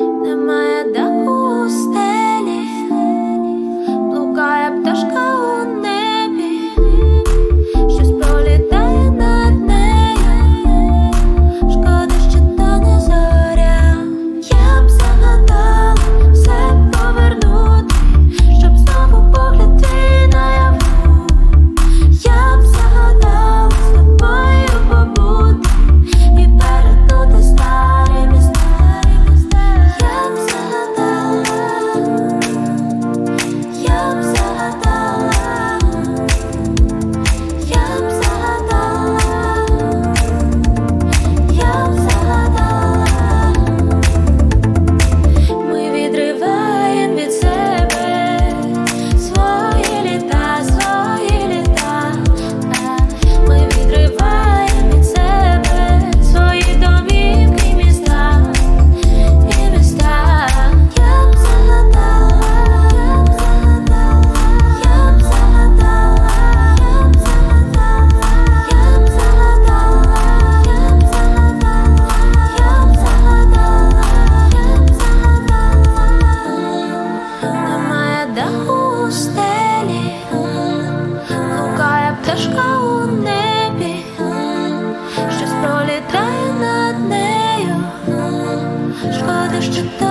немає давно. у стелі, гукає пташка у небі, над нею, шкода, що ти.